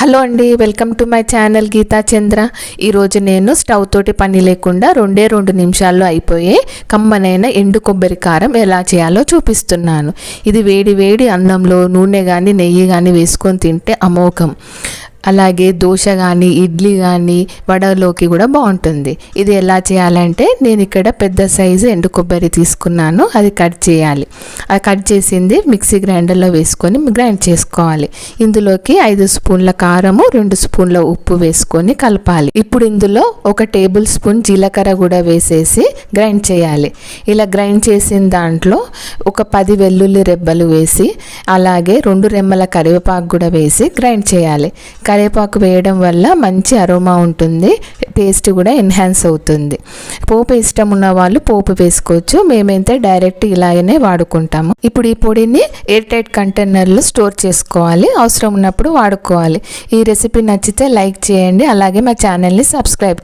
Hello అండి welcome to my channel Geetha Chandra. ఈరోజు నేను స్టవ్ తోటి పని లేకుండా రెండే రెండు నిమిషాల్లో అయిపోయే కమ్మనైన ఎండు కొబ్బరి కారం ఎలా చేయాలో చూపిస్తున్నాను. ఇది వేడి వేడి అన్నంలో నూనె కానీ నెయ్యి కానీ వేసుకొని తింటే అమోఘం. అలాగే దోశ కానీ ఇడ్లీ కానీ వడలోకి కూడా బాగుంటుంది. ఇది ఎలా చేయాలంటే నేను ఇక్కడ పెద్ద సైజు ఎండు కొబ్బరి తీసుకున్నాను. అది కట్ చేయాలి. అది కట్ చేసింది మిక్సీ గ్రైండర్లో వేసుకొని గ్రైండ్ చేసుకోవాలి. ఇందులోకి ఐదు స్పూన్ల కారము రెండు స్పూన్ల ఉప్పు వేసుకొని కలపాలి. ఇప్పుడు ఇందులో ఒక టేబుల్ స్పూన్ జీలకర్ర కూడా వేసేసి గ్రైండ్ చేయాలి. ఇలా గ్రైండ్ చేసిన దాంట్లో ఒక పది వెల్లుల్లి రెబ్బలు వేసి అలాగే రెండు రెమ్మల కరివేపాకు కూడా వేసి గ్రైండ్ చేయాలి. కరివేపాకు వేయడం వల్ల మంచి అరోమా ఉంటుంది టేస్ట్ కూడా ఎన్హాన్స్ అవుతుంది. పోపు ఇష్టం ఉన్న వాళ్ళు పోపు వేసుకోవచ్చు. మేమైతే డైరెక్ట్ ఇలాగనే వాడుకుంటాము. ఇప్పుడు ఈ పొడిని ఎయిర్ టైట్ కంటైనర్లో స్టోర్ చేసుకోవాలి. అవసరం ఉన్నప్పుడు వాడుకోవాలి. ఈ రెసిపీ నచ్చితే లైక్ చేయండి. అలాగే మా ఛానల్ని సబ్స్క్రైబ్